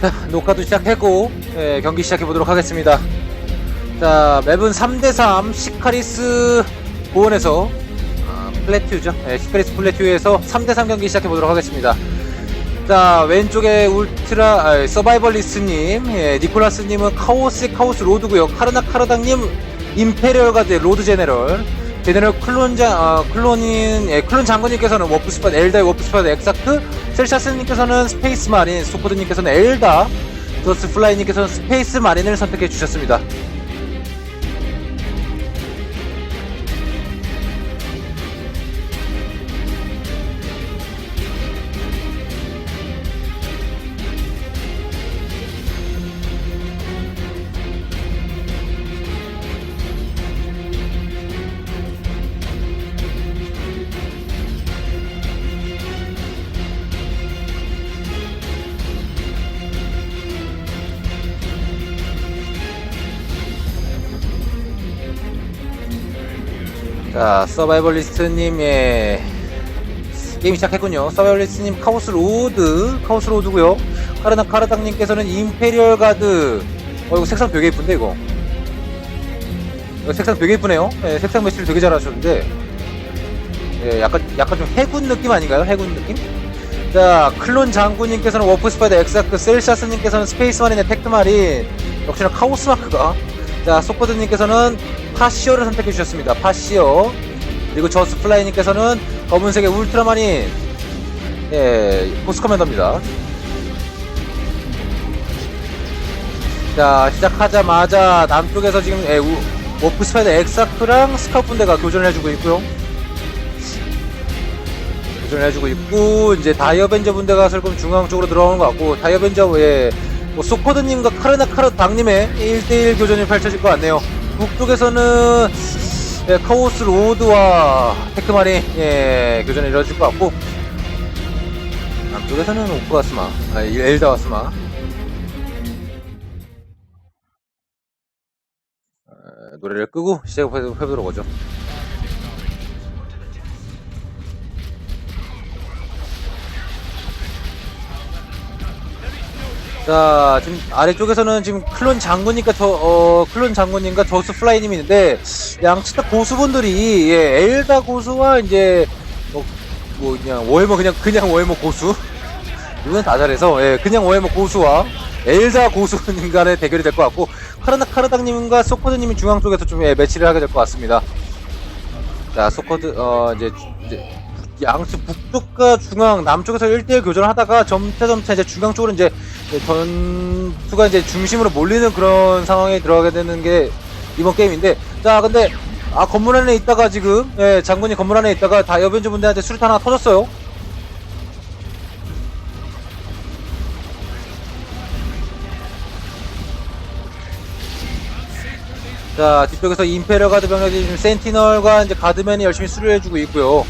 자, 녹화도 시작했고, 예, 경기 시작해보도록 하겠습니다. 자, 맵은 3대3 시카리스 고원에서, 아, 플래튜죠. 예, 시카리스 플래튜에서 3대3 경기 시작해보도록 하겠습니다. 자, 왼쪽에 울트라, 아, 서바이벌리스트님, 예, 니콜라스님은 카오스, 카오스 로드고요 카르나 카르당님, 임페리얼 가드 로드 제네럴, 제네럴 클론자, 어, 클론인, 예, 클론 장군님께서는 워프스팟, 엘다의 워프스팟 엑사크, 셀샤스님께서는 스페이스 마린, 소코드님께서는 엘다, 더스 플라이님께서는 스페이스 마린을 선택해 주셨습니다. 자, 서바이벌리스트님, 예. 게임 시작했군요. 서바이벌리스트님, 카오스 로드, 카오스 로드고요 카르나 카르당님께서는 임페리얼 가드. 어, 이거 색상 되게 예쁜데, 이거. 색상 되게 예쁘네요. 예, 색상 매치를 되게 잘하셨는데. 예, 약간, 약간 좀 해군 느낌 아닌가요? 해군 느낌? 자, 클론 장군님께서는 워프 스파이더 엑사크, 셀샤스님께서는 스페이스 마린의 테크마린, 역시나 카오스 마크가. 자, 소코드님께서는 파시오를 선택해 주셨습니다. 파시오. 그리고 저스 플라이님께서는 검은색의 울트라마린, 예, 포스 커맨더입니다. 자, 시작하자마자 남쪽에서 지금, 예, 우, 워프 스파이더 엑사크랑 스카우트 분대가 교전을 해주고 있고요. 교전을 해주고 있고, 이제 다이어벤저 분대가 슬금 중앙 쪽으로 들어오는 것 같고, 다이어벤저, 예, 뭐, 소코드님과 카르나 카르 당님의 1대1 교전이 펼쳐질 것 같네요. 북쪽에서는 예, 카오스 로드와 테크마리 예, 교전이 이루어질 것 같고 남쪽에서는 오프가스마, 아, 엘다와스마 어, 노래를 끄고 시작해보도록 하죠. 자, 지금 아래쪽에서는 지금 클론 장군님과 저, 어, 클론 장군님과 저스 플라이님이 있는데, 양측 다 고수분들이, 예, 엘다 고수와 이제, 뭐, 뭐, 그냥, 월머, 그냥, 그냥 월머 고수. 이건 다 잘해서, 예, 그냥 월머 고수와 엘다 고수님 간의 대결이 될 것 같고, 카르나 카르당님과 소코드님이 중앙 쪽에서 좀, 예, 매치를 하게 될 것 같습니다. 자, 소코드, 어, 이제, 이제, 양측 북쪽과 중앙, 남쪽에서 1대1 교전을 하다가 점차 점차 이제 중앙 쪽으로 이제 전투가 이제 중심으로 몰리는 그런 상황에 들어가게 되는 게 이번 게임인데 자 근데 아 건물 안에 있다가 지금 예 장군이 건물 안에 있다가 다 여변주 분들한테 수류탄 하나 터졌어요. 자 뒤쪽에서 임페리얼 가드 병력이 지금 센티널과 이제 가드맨이 열심히 수리해주고 있고요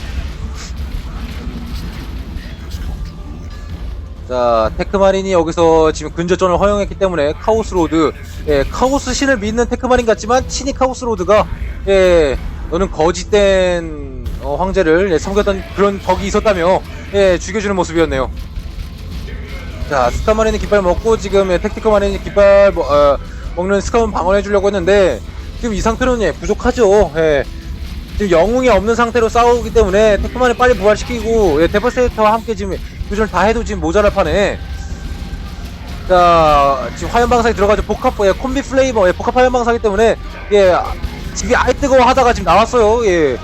자, 테크마린이 여기서 지금 근접전을 허용했기 때문에 카오스 로드, 예, 카오스 신을 믿는 테크마린 같지만 친히 카오스 로드가, 예, 너는 거짓된 어, 황제를 예, 섬겼던 그런 덕이 있었다며, 예, 죽여주는 모습이었네요. 자, 스카마린이 깃발 먹고 지금 예, 택티컬 마린이 깃발 뭐, 어, 먹는 스카만 방어해주려고 했는데 지금 이 상태로는 예, 부족하죠. 예. 지금 영웅이 없는 상태로 싸우기 때문에 테크만이 빨리 부활시키고 예, 데버세이터와 함께 지금 교전을 다 해도 지금 모자랄 판에. 자 지금 화염방사에 들어가죠. 복합 예, 콤비 플레이머 예, 복합 화염방사기 때문에 예 집이 아예 뜨거워 하다가 지금 나왔어요. 예,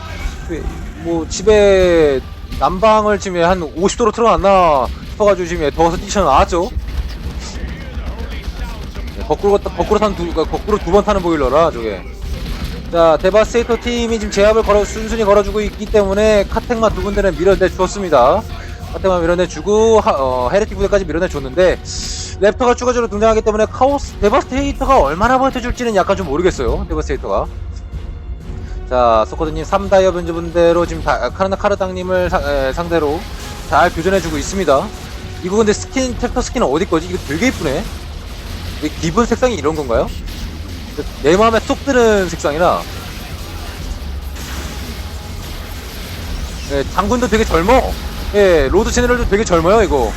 예, 뭐 집에 난방을 지금 한 50도로 틀어놨나 싶어가지고 지금 예, 더워서 뛰쳐 나왔죠. 예, 거꾸로 거꾸로 탄 두, 거꾸로 두 번 타는 보일러라 저게. 자 데바스테이터 팀이 지금 제압을 걸어 순순히 걸어주고 있기 때문에 카텍마 두 군데는 밀어내 주었습니다. 카텍마 밀어내 주고 하, 어, 헤레틱 부대까지 밀어내 줬는데 랩터가 추가적으로 등장하기 때문에 카오스 데바스테이터가 얼마나 버텨줄지는 약간 좀 모르겠어요. 데바스테이터가 자 소코드님 3다이어 변조 분대로 지금 다, 카르나 카르당님을 상대로 잘 교전해주고 있습니다. 이거 근데 스킨 텍터 스킨은 어디 거지? 이거 되게 이쁘네. 기본 색상이 이런 건가요? 내 마음에 쏙 드는 색상이라 예, 장군도 되게 젊어 예, 로드 채널도 되게 젊어요, 이거.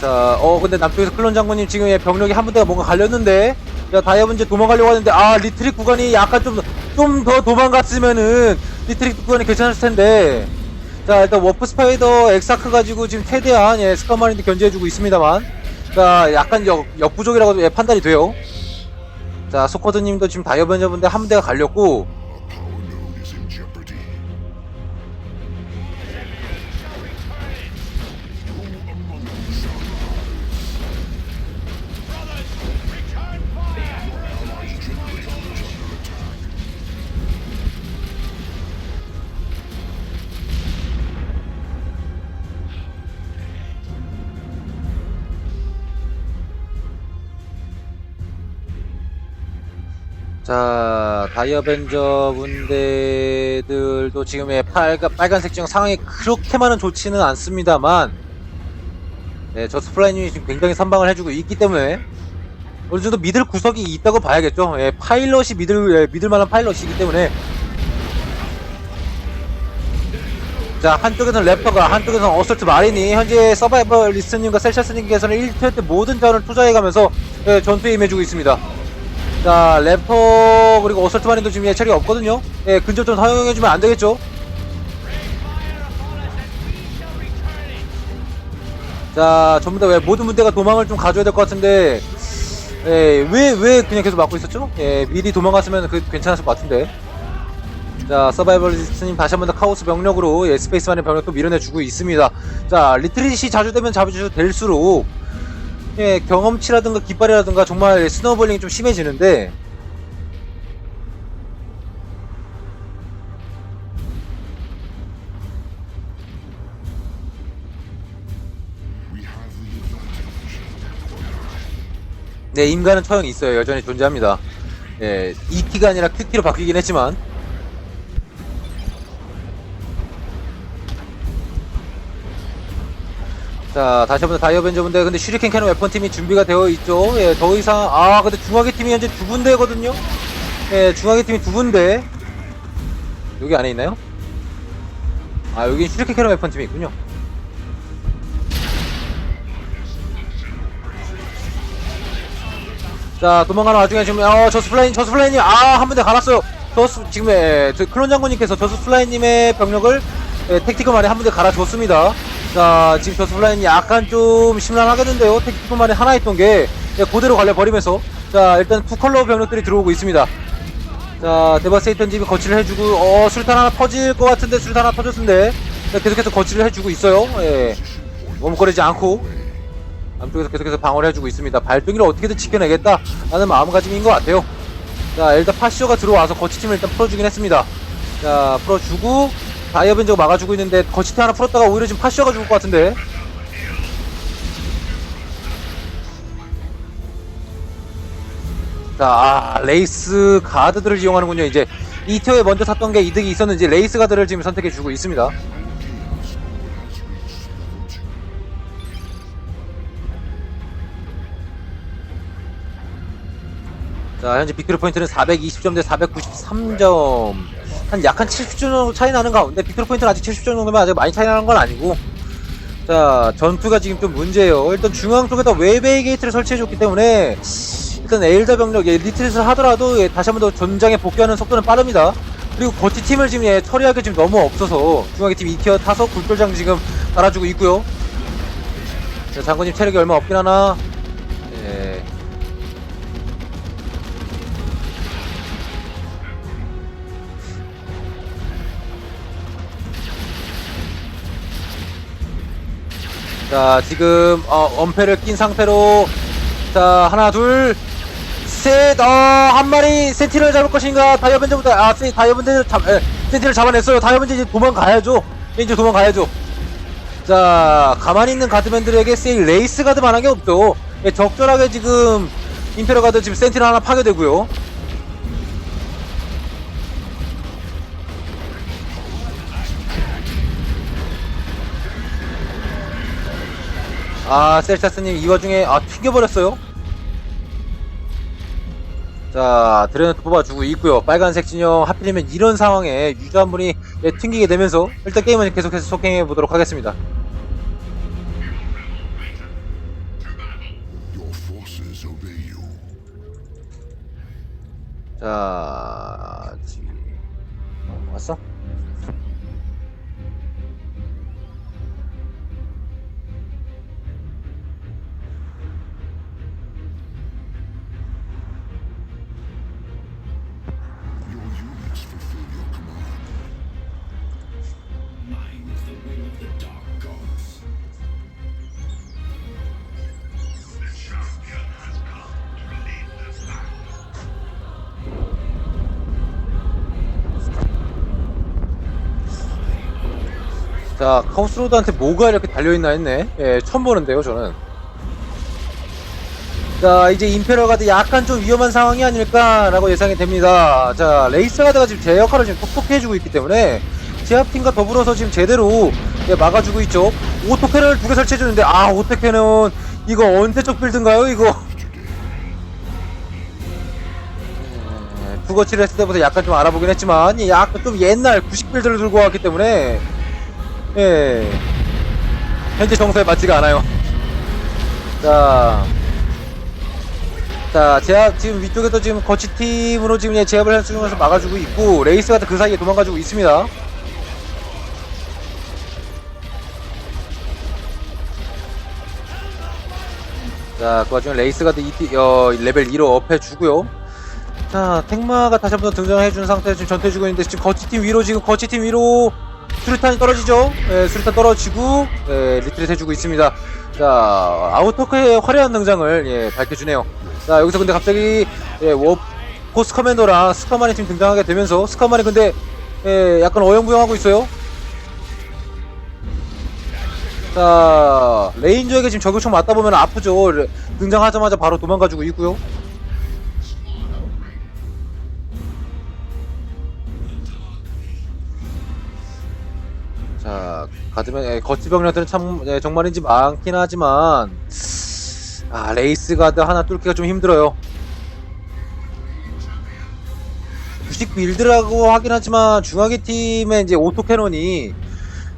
자, 어, 근데 남쪽에서 클론 장군님 지금 예, 병력이 한 부대가 뭔가 갈렸는데, 야, 다이아몬드 도망가려고 하는데, 아, 리트릭 구간이 약간 좀, 좀 더 도망갔으면은, 리트릭 구간이 괜찮았을 텐데, 자, 일단 워프 스파이더 엑사크 가지고 지금 최대한, 예, 스카마린드 견제해주고 있습니다만, 자, 약간 역, 역부족이라고 예, 판단이 돼요. 자, 소커드님도 지금 다이아몬드 분대 한 분대가 갈렸고, 자, 다이어벤저 분대들도 지금의 빨간, 빨간색 지금 상황이 그렇게만은 좋지는 않습니다만, 네, 저 스플라이님이 지금 굉장히 선방을 해주고 있기 때문에, 어느 정도 믿을 구석이 있다고 봐야겠죠. 예, 파일럿이 믿을, 예, 믿을 만한 파일럿이기 때문에. 자, 한쪽에서는 래퍼가, 한쪽에서는 어설트 마린이, 현재 서바이벌 리스님과 셀샤스님께서는 1회 때 모든 자원을 투자해가면서, 예, 전투에 임해주고 있습니다. 자, 래퍼 그리고 어설트 마린도 지금 예찰이 없거든요. 예, 근접 좀 사용해주면 안 되겠죠. 자, 전부 다 왜 모든 문제가 도망을 좀 가져야 될 것 같은데, 예, 왜, 왜 그냥 계속 막고 있었죠? 예, 미리 도망갔으면 그 괜찮았을 것 같은데. 자, 서바이벌리스트님 다시 한 번 더 카오스 병력으로 예, 스페이스만의 병력도 밀어내주고 있습니다. 자, 리트릿이 자주 되면 자주 될수록 예, 경험치라든가 깃발이라든가 정말 스노우볼링이 좀 심해지는데. 네, 인간은 처형이 있어요. 여전히 존재합니다. 예, ET가 아니라 QT로 바뀌긴 했지만 자, 다시 한번 다이어 벤저 분대 근데 슈리켄 캐논 웨폰 팀이 준비가 되어 있죠. 예, 더 이상 아, 근데 중화기 팀이 현재 두 군데거든요. 예, 중화기 팀이 두 군데. 여기 안에 있나요? 아, 여기 슈리켄 캐논 웨폰 팀이 있군요. 자 도망가는 와중에 지금 어 저스 플라인 저스 플라인님 아한 분대 갈았어요 저스 지금 에, 저 클론 장군님께서 저스 플라인님의 병력을 에, 택티컬 말에 한 분대 갈아줬습니다 자 지금 저스 플라인이 약간 좀 심란하겠는데요 택티컬 말에 하나 있던 게 예, 그대로 갈려버리면서 자 일단 투 컬러 병력들이 들어오고 있습니다 자 데바세이턴 집이 거치를 해주고 어 술탄 하나 터질 것 같은데 술탄 하나 터졌는데 자, 계속해서 거치를 해주고 있어요 예 머뭇거리지 않고 남쪽에서 계속해서 방어를 해주고 있습니다. 발등이를 어떻게든 지켜내겠다 라는 마음가짐인 것 같아요. 자 일단 파시오가 들어와서 거치팀을 일단 풀어주긴 했습니다. 자 풀어주고 다이어 벤저가 막아주고 있는데 거치팀 하나 풀었다가 오히려 지금 파시오가 죽을 것 같은데 자 아, 레이스 가드들을 이용하는군요. 이제 이 티어에 먼저 샀던 게 이득이 있었는지 레이스 가드를 지금 선택해 주고 있습니다. 자, 현재 빅토리 포인트는 420점 대 493점. 한 약한 70점 정도 차이 나는 가운데, 빅토리 포인트는 아직 70점 정도면 아직 많이 차이 나는 건 아니고, 자, 전투가 지금 좀 문제예요. 일단 중앙 쪽에다 웨이베이 게이트를 설치해줬기 때문에, 일단 에일다 병력, 예, 리트릿을 하더라도, 예, 다시 한 번 더 전장에 복귀하는 속도는 빠릅니다. 그리고 거치 팀을 지금, 예, 처리하기 지금 너무 없어서, 중앙의 팀 2티어 타서 굴돌장 지금 달아주고 있고요 자, 장군님 체력이 얼마 없긴 하나, 자 지금 어, 엄폐를 낀 상태로 자 하나 둘셋어한 마리 센티를 잡을 것인가? 다이아몬드부터 아 세, 다이아몬드 잡 에, 센티를 잡아냈어요. 다이아몬드 이제 도망가야죠. 이제 도망가야죠. 자 가만히 있는 가드맨들에게 세일 레이스 가드만 한 게 없죠. 예, 적절하게 지금 임페러 가드 지금 센티를 하나 파괴되고요 아 셀샤스님 이 와중에 아 튕겨버렸어요 자 드레너트 뽑아주고 있고요 빨간색 진영 하필이면 이런 상황에 유저 한 분이 예, 튕기게 되면서 일단 게임은 계속해서 속행해 보도록 하겠습니다. 자, 자, 카우스로드한테 뭐가 이렇게 달려있나 했네. 예, 처음 보는데요, 저는. 자, 이제 임페러 가드 약간 좀 위험한 상황이 아닐까라고 예상이 됩니다. 자, 레이스 가드가 지금 제 역할을 지금 톡톡히 해주고 있기 때문에 제압팀과 더불어서 지금 제대로 예, 막아주고 있죠. 오토캐를 두개 설치해주는데, 아, 오토캐는 이거 언제적 빌드인가요, 이거? 예, 부거치를 했을 때부터 약간 좀 알아보긴 했지만, 예, 약간 좀 옛날 90 빌드를 들고 왔기 때문에, 예. 현재 정서에 맞지가 않아요. 자. 자, 제압, 지금 위쪽에도 지금 거치팀으로 지금 예, 제압을 해주면서 막아주고 있고, 레이스가 그 사이에 도망가주고 있습니다. 자, 그 와중에 레이스가드 이, 어, 레벨 2로 업해주고요. 자, 텍마가 다시 한번 등장해준 상태에서 지금 전투해주고 있는데, 지금 거치팀 위로, 지금 거치팀 위로 수류탄이 떨어지죠? 예, 수류탄 떨어지고, 예, 리트릿 해주고 있습니다. 자, 아우토크의 화려한 등장을, 예, 밝혀주네요. 자, 여기서 근데 갑자기, 예, 워, 포스 커맨더랑 스카만이 지금 등장하게 되면서, 스카만이 근데, 예, 약간 어영부영하고 있어요. 자, 레인저에게 지금 저격총 맞다 보면 아프죠. 레- 등장하자마자 바로 도망가주고 있고요. 가드면 예, 거치 병력들은 참 예, 정말인지 많긴 하지만 아 레이스 가드 하나 뚫기가 좀 힘들어요. 주식 빌드라고 하긴 하지만 중화기 팀의 이제 오토 캐논이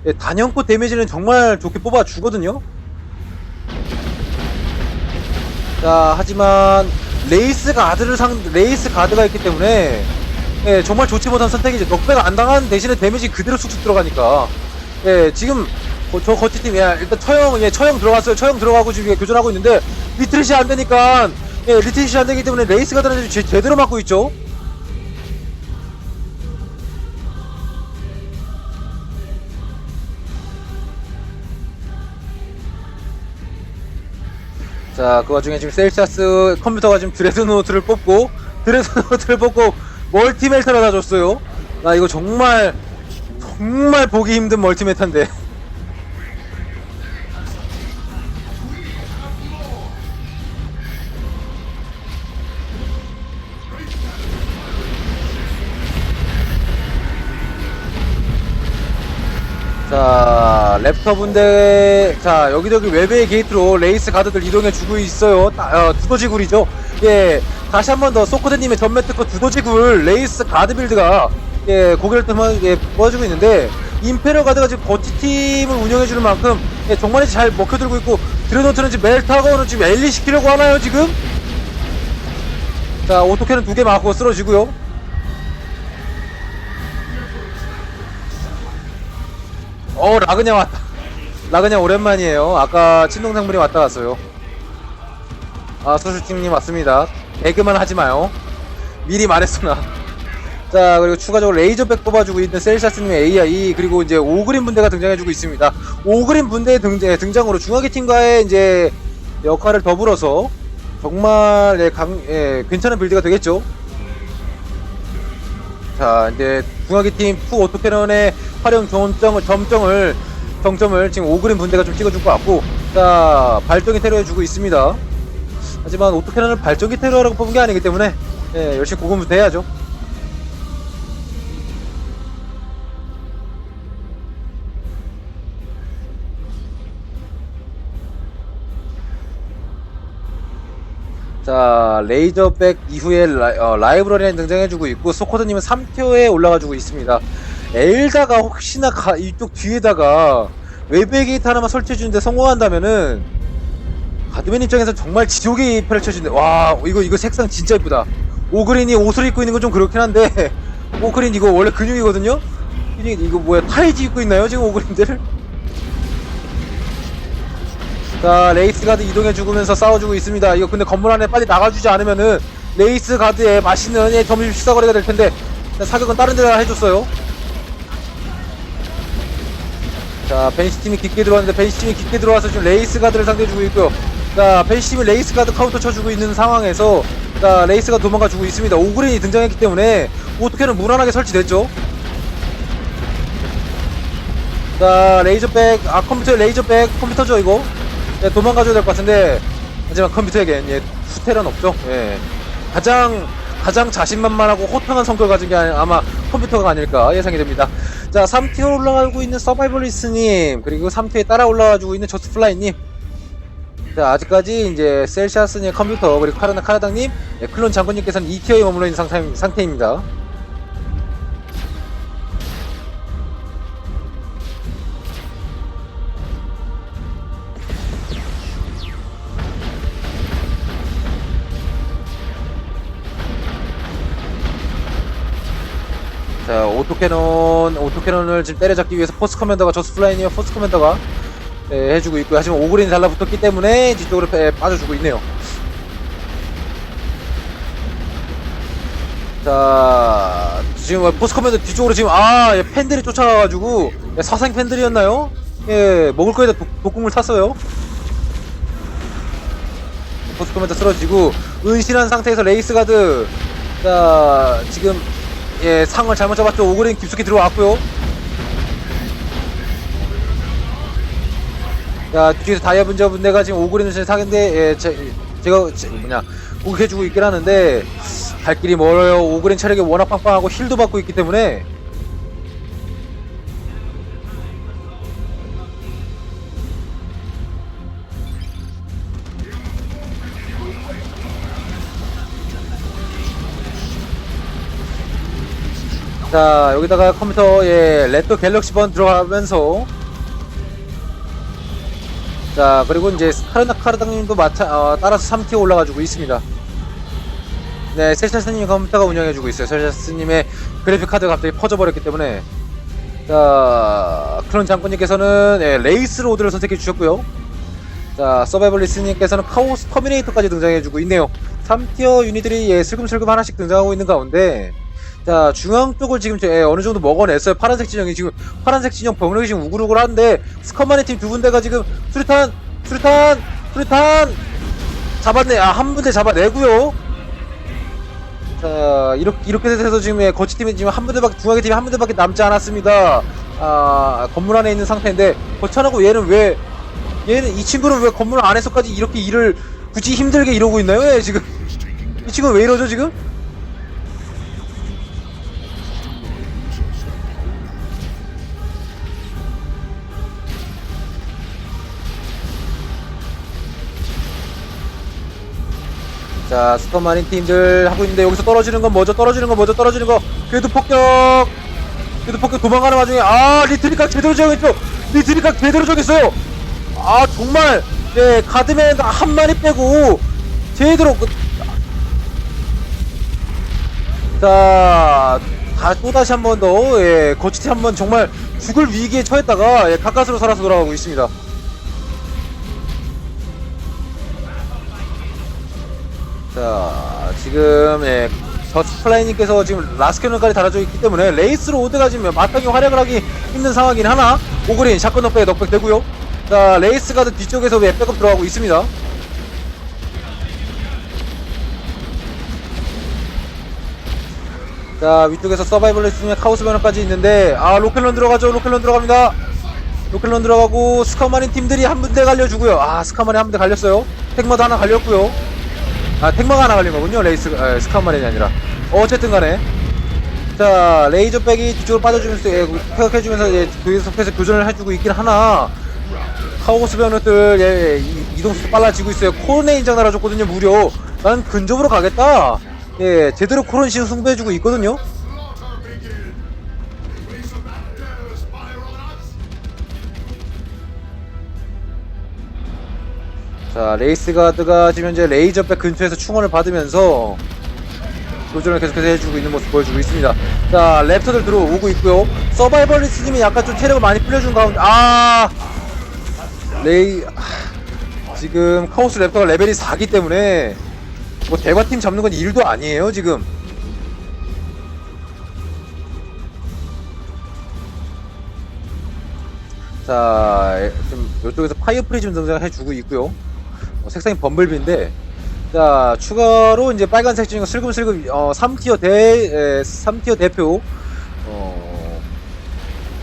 예, 단연코 데미지는 정말 좋게 뽑아 주거든요. 자, 하지만 레이스 가드를 상 레이스 가드가 있기 때문에 예, 정말 좋지 못한 선택이죠. 넉배가 안 당한 대신에 데미지 그대로 쑥쑥 들어가니까. 예, 지금 거- 저 거치팀 예, 일단 처형 예, 처형 들어갔어요. 처형 들어가고 지금 교전하고 있는데 리트릿이 안 되니까 예, 리트릿이 안 되기 때문에 레이스 가드는 제, 제대로 맞고 있죠. 자, 그 와중에 지금 셀시아스 컴퓨터가 지금 드레드노트를 뽑고, 드레드노트를 뽑고, 멀티메타를 다 줬어요. 나 이거 정말, 정말 보기 힘든 멀티메타인데. 자, 랩터 분대, 자, 여기저기 외배의 게이트로 레이스 가드들 이동해 주고 있어요. 다, 어, 두더지굴이죠. 예, 다시 한 번 더 소코드님의 전매 특허 두더지굴 레이스 가드 빌드가, 예, 고개를 뜨면, 예, 보여주고 있는데, 임페리얼 가드가 지금 버티팀을 운영해주는 만큼, 예, 정말 잘 먹혀들고 있고, 드레노트는 지금 멜타거는 지금 엘리 시키려고 하나요, 지금? 자, 오토캐는 두 개 맞고 쓰러지고요. 어 라그냐 왔다. 라그냐 오랜만이에요. 아까 친동생분이 왔다 갔어요. 아 소술팀님 왔습니다. 배그만 하지마요. 미리 말했으나 자 그리고 추가적으로 레이저백 뽑아주고 있는 셀샤스님의 AI 그리고 이제 오그린 분대가 등장해주고 있습니다 오그린 분대의 등장, 등장 으로 중화기 팀과의 이제 역할을 더불어서 정말 예, 강, 예, 괜찮은 빌드가 되겠죠 자, 이제 중화기 팀푸 오토캐논의 활용 점정을 점정을 정점을 지금 오그린 분대가 좀 찍어줄 것 같고, 자 발전기 테러해주고 있습니다. 하지만 오토캐논을 발전기 테러라고 뽑은 게 아니기 때문에 예, 열심히 고군분투해야죠. 자 레이저백 이후에 라, 이브러리에 등장해주고 있고 소코드님은 3티어에 올라가주고 있습니다. 엘다가 혹시나 가, 이쪽 뒤에다가 외부의 게이트 하나만 설치해주는데 성공한다면은 가드맨 입장에서 정말 지옥이 펼쳐진데 와 이거 이거 색상 진짜 이쁘다. 오그린이 옷을 입고 있는 건 좀 그렇긴 한데 오그린 이거 원래 근육이거든요? 근육 이거 뭐야 타이즈 입고 있나요 지금 오그린들 자 레이스 가드 이동해 죽으면서 싸워주고 있습니다 이거 근데 건물 안에 빨리 나가주지 않으면은 레이스 가드에 맛있는 예, 점심 식사거리가 될 텐데 자, 사격은 다른 데다 해줬어요 자, 벤시 팀이 깊게 들어왔는데 벤시 팀이 깊게 들어와서 지금 레이스 가드를 상대해주고 있고요. 자, 벤시 팀이 레이스 가드 카운터 쳐주고 있는 상황에서 자, 레이스가 도망가주고 있습니다. 오그린이 등장했기 때문에 어떻게든 무난하게 설치됐죠. 자, 레이저백, 아 컴퓨터 레이저백 컴퓨터죠 이거. 예, 도망가줘야 될 것 같은데 하지만 컴퓨터에겐 예, 후퇴는 없죠. 예. 가장 가장 자신만만하고 호탕한 성격을 가진 게 아마 컴퓨터가 아닐까 예상이 됩니다. 자, 3티어 올라가고 있는 서바이벌리스님, 그리고 3티어에 따라 올라가지고 있는 저스트플라이님. 자, 아직까지 이제 셀시아스님 컴퓨터, 그리고 카르나 카라당님, 예, 클론 장군님께서는 2티어에 머물러 있는 상태, 상태입니다. 오토캐논, 오토캐논을 지금 때려잡기 위해서 포스 커맨더가 저스 플라이니와 포스 커맨더가 예, 해주고 있고요. 하지만 오그린이 달라붙었기 때문에 뒤쪽으로 빼- 빠져주고 있네요. 자, 지금 포스 커맨더 뒤쪽으로 지금, 아, 예, 팬들이 쫓아가가지고, 예, 사생 팬들이었나요? 예, 먹을 거에다 독, 독국물 탔어요. 포스 커맨더 쓰러지고, 은신한 상태에서 레이스 가드, 자, 지금 예, 상을 잘못 잡았죠. 오그린 깊숙이 들어왔고요. 자, 뒤에서 다이아 분자 분대가 지금 오그린을 사는데 예, 제, 제가 제, 뭐냐 공격해주고 있긴 하는데 갈 길이 멀어요. 오그린 체력이 워낙 빵빵하고 힐도 받고 있기 때문에 자 여기다가 컴퓨터에 레터 갤럭시 번 들어가면서. 자 그리고 이제 카르나 카르당님도 마차 어, 따라서 3티어 올라가지고 있습니다. 네 셀샤스님 컴퓨터가 운영해주고 있어요. 셀샤스님의 그래픽 카드가 갑자기 퍼져버렸기 때문에. 자 클론 장군님께서는 예, 레이스 로드를 선택해 주셨고요. 자 서바이벌 리스님께서는 카오스 터미네이터까지 등장해주고 있네요. 3티어 유닛들이 예, 슬금슬금 하나씩 등장하고 있는 가운데 자 중앙 쪽을 지금 저- 예, 어느 정도 먹어냈어요. 파란색 진영이 지금 파란색 진영 병력이 지금 우글우글한데 스커마니 팀두 군데가 지금 수류탄 수류탄 수류탄 잡았네. 아한 군데 잡아내고요. 자 이렇게 이렇게 돼서 지금 예, 거치 팀이 지금 한 군데밖에 중앙의 팀이 한 군데밖에 남지 않았습니다. 아 건물 안에 있는 상태인데 거쳐하고 얘는 왜 얘는 이 친구는 왜 건물 안에서까지 이렇게 일을 굳이 힘들게 이러고 있나요? 얘 지금. 이 친구는 왜 이러죠 지금 자, 스커마린 팀들 하고 있는데 여기서 떨어지는 건 뭐죠? 떨어지는 건 뭐죠? 떨어지는 거. 궤도 폭격. 궤도 폭격 도망가는 와중에 아 리트리각 제대로 정했죠. 리트리각 제대로 정했어요. 아 정말 네 가드맨 한 마리 빼고 제대로 그... 자. 다, 또다시 한 번 더, 예, 거치티 한 번 정말 죽을 위기에 처했다가, 예, 가까스로 살아서 돌아가고 있습니다. 자, 지금, 예, 저 스플라이님께서 지금 라스캐논까지 달아져 있기 때문에 레이스로 오드가 지금 마땅히 활약을 하기 힘든 상황이긴 하나, 오그린 샷건 넉백 넉백 되고요 자, 레이스 가드 뒤쪽에서 예, 백업 들어가고 있습니다. 자, 위쪽에서 서바이벌리스트의 카오스 변화까지 있는데, 아, 로켓런 들어가죠. 로켓런 들어갑니다. 로켓런 들어가고, 스카마린 팀들이 한 분대 갈려주고요. 아, 스카마린 한 분대 갈렸어요. 택마도 하나 갈렸고요. 아, 택마가 하나 갈린 거군요. 레이스, 에, 스카마린이 아니라. 어쨌든 간에. 자, 레이저백이 뒤쪽으로 빠져주면서, 예, 쾌역해주면서, 예, 계속해서 교전을 해주고 있긴 하나, 카오스 변호들, 예, 이- 이동速도 빨라지고 있어요. 코르네 인장 날아줬거든요, 무려. 난 근접으로 가겠다. 예, 제대로 코론 시 승부해주고 있거든요. 자 레이스 가드가 지금 현재 레이저백 근처에서 충원을 받으면서 교전을 계속해서 해주고 있는 모습 보여주고 있습니다. 자 랩터들 들어오고 있고요. 서바이벌리스님이 약간 좀 체력을 많이 풀려준 가운데 아 레이 하, 지금 카오스 랩터가 레벨이 4기 때문에 뭐 대바팀 잡는 건 일도 아니에요 지금. 자, 좀 이쪽에서 파이어 프리즘 등장해주고 있고요. 어, 색상이 범블비인데, 자 추가로 이제 빨간색 중에 슬금슬금 어, 3티어 대 에, 3티어 대표 어,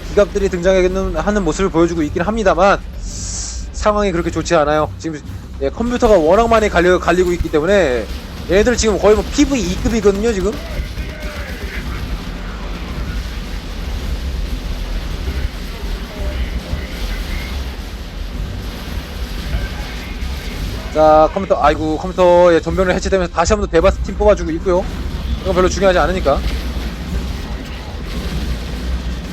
기갑들이 등장하는 하는 모습을 보여주고 있긴 합니다만 상황이 그렇게 좋지 않아요. 지금 예, 컴퓨터가 워낙 많이 갈려, 갈리고 있기 때문에 얘네들 지금 거의 뭐 PV2급이거든요 지금. 자 컴퓨터 아이고 컴퓨터의 전면을 해체되면서 다시 한번더 데바스 팀 뽑아주고 있고요. 이건 별로 중요하지 않으니까.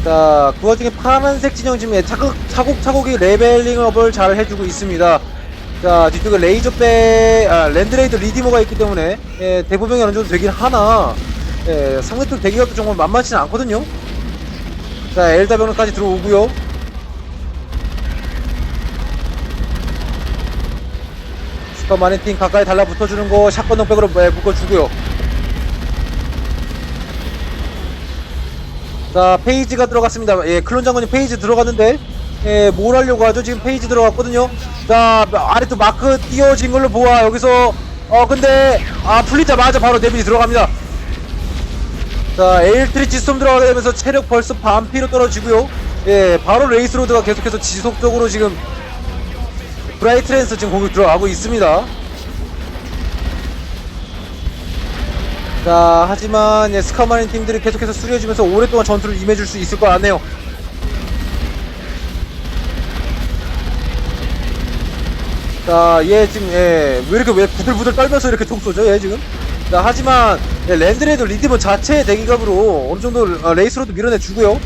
자 그 와중에 파란색 진영 지금 차곡, 차곡차곡이 레벨링업을 잘 해주고 있습니다. 자 뒤쪽에 레이저백 아, 랜드레이드 리디머가 있기 때문에 예, 대부분이 어느 정도 되긴 하나 예, 상대쪽 대기각도 정말 만만치는 않거든요. 자 엘다 병력까지 들어오고요 슈퍼 마린팀 가까이 달라붙어주는 거 샷건 넉백으로 예, 묶어주고요. 자 페이지가 들어갔습니다. 예 클론 장군님 페이지 들어갔는데 예, 뭘 하려고 하죠? 지금 페이지 들어갔거든요. 자 아래쪽 마크 띄워진 걸로 보아 여기서 어 근데 아 풀리자마자 바로 데미지 들어갑니다. 자 에일트리치 스톰 들어가게 되면서 체력 벌써 반피로 떨어지고요. 예 바로 레이스로드가 계속해서 지속적으로 지금 브라이트랜스 지금 공격 들어가고 있습니다. 자, 하지만 예, 스카마린 팀들이 계속해서 수리해주면서 오랫동안 전투를 임해줄 수 있을 것 같네요. 자, 얘 지금 예, 왜 이렇게 왜 부들부들 떨면서 이렇게 총 쏘죠? 얘 지금. 자, 하지만 예, 랜드레드 리드먼 자체의 대기갑으로 어느 정도 어, 레이스로도 밀어내 주고요.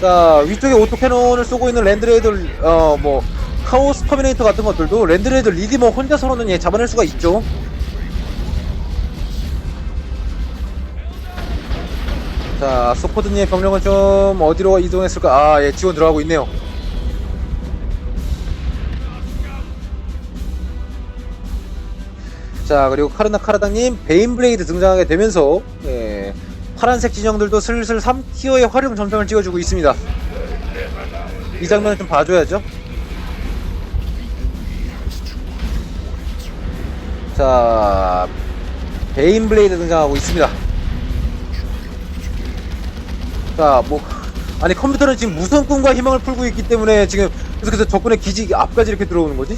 자, 위쪽에 오토 캐논을 쏘고 있는 랜드레이드 어뭐 카오스 터미네이터 같은 것들도 랜드레이드 리디머 혼자서는 예, 잡아낼 수가 있죠. 자, 소포드님의 병력은 좀 어디로 이동했을까? 아, 예, 지원 들어가고 있네요. 자, 그리고 카르나 카라당님 베인블레이드 등장하게 되면서 예, 파란색 진영들도 슬슬 3티어의 활용 전평을 찍어주고 있습니다. 이 장면을 좀 봐줘야죠. 자, 베인 블레이드 등장하고 있습니다. 자, 뭐, 아니 컴퓨터는 지금 무슨 꿈과 희망을 풀고 있기 때문에 지금 계속해서 적군의 기지 앞까지 이렇게 들어오는 거지?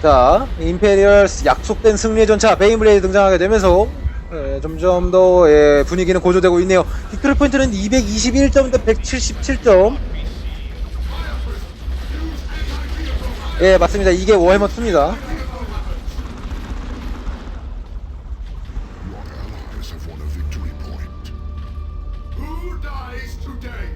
자, 임페리얼 약속된 승리의 전차 베인블레이드 등장하게 되면서 예, 점점 더 예, 분위기는 고조되고 있네요. 빅토리 포인트는 221점 대 177점. 예, 맞습니다. 이게 워해머 2입니다. Your allies have won a victory point. Who dies today?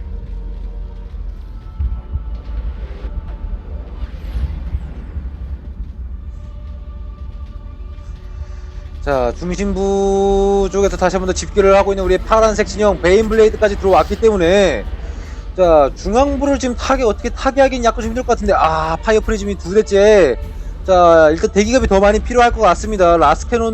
자, 중심부 쪽에서 다시 한번 더 집결을 하고 있는 우리 파란색 진영 베인 블레이드까지 들어왔기 때문에 자, 중앙부를 지금 타게 어떻게 타게하긴 약간 좀 힘들 것 같은데 아, 파이어 프리즘이 두 대째 자, 일단 대기갑이 더 많이 필요할 것 같습니다. 라스캐논